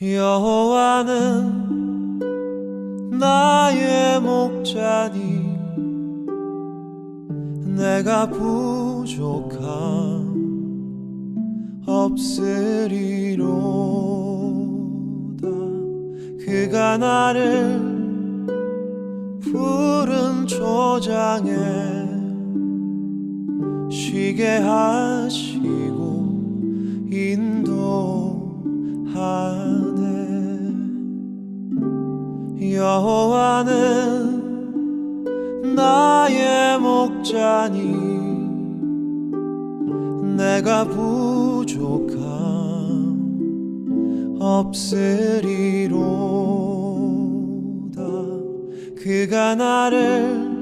여호와는 나의 목자니 내가 부족함 없으리로다. 그가 나를 푸른 초장에 쉬게 하시고 여호와는 나의 목자니 내가 부족함 없으리로다. 그가 나를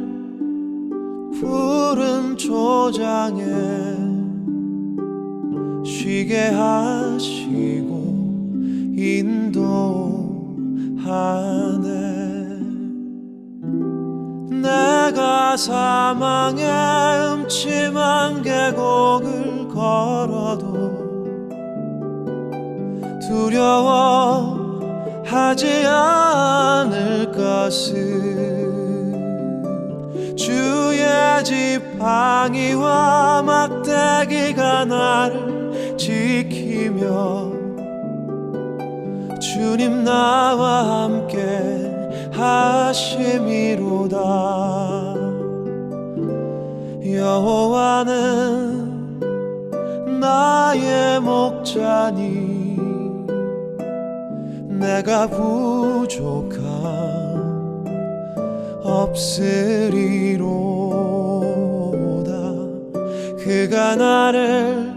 푸른 초장에 쉬게 하시고 인도하네 내가 사망의 음침한 계곡을 걸어도 두려워하지 않을 것을 주의 지팡이와 막대기가 나를 지키며 주님 나와 함께 하심이로다. 여호와는 나의 목자니 내가 부족함 없으리로다. 그가 나를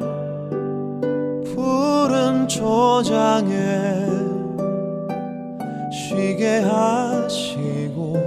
푸른 초장에 쉬게 하시고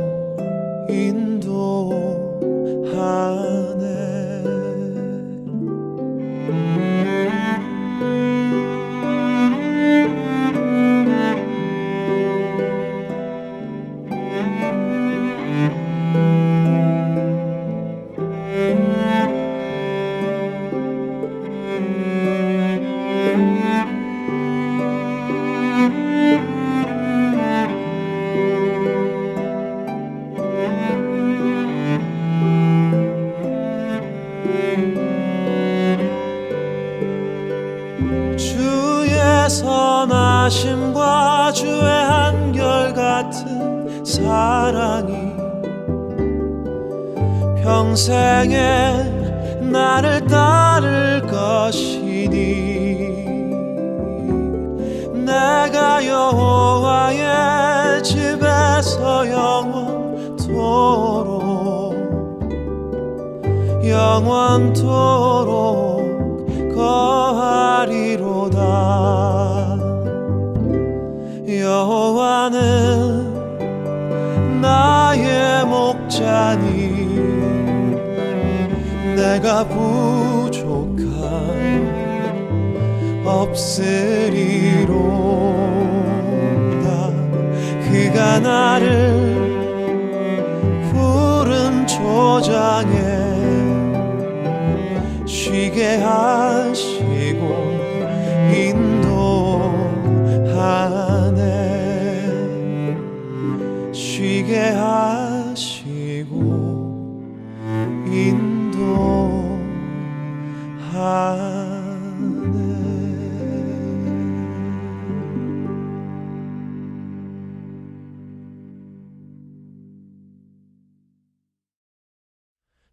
선하심과 주의 한결같은 사랑이 평생에 나를 따를 것이니 내가 여호와의 집에서 영원토록 영원토록 거하리로다 여호와는 나의 목자니 내가 부족함 없으리로다. 그가 나를 푸른 초장에 쉬게 하시고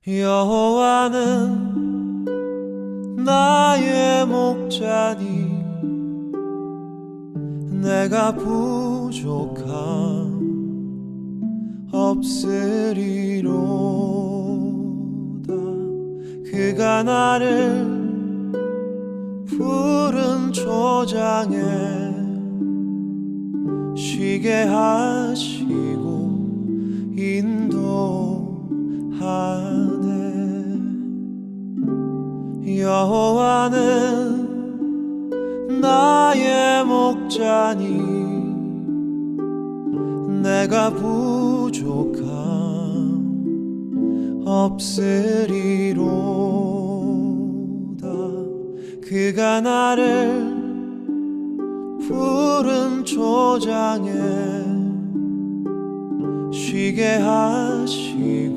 여호와는 나의 목자니 내가 부족함 없으리로다. 그가 나를 푸른 초장에 쉬게 하시고 자니 내가 부족함 없으리로다. 그가 나를 푸른 초장에 쉬게 하시고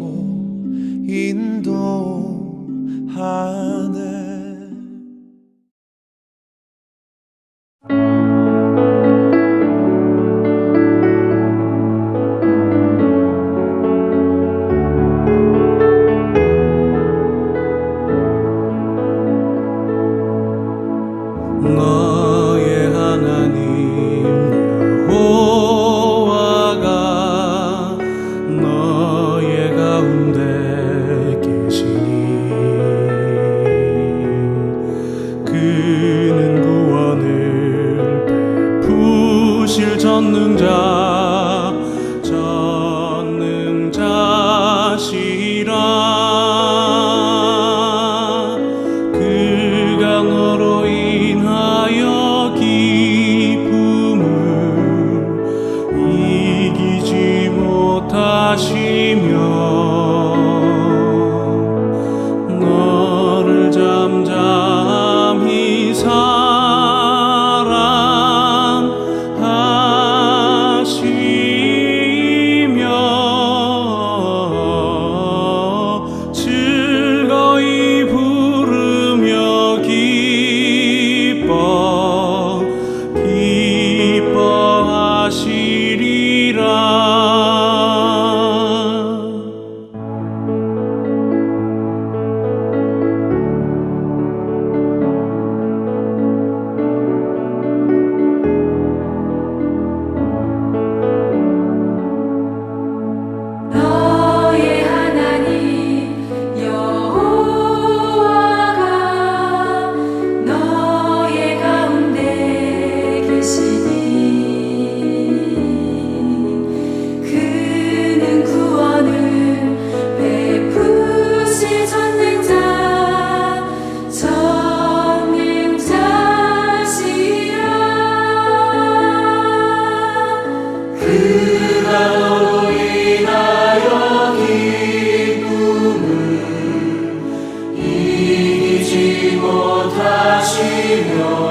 Senhor.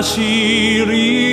기뻐하시리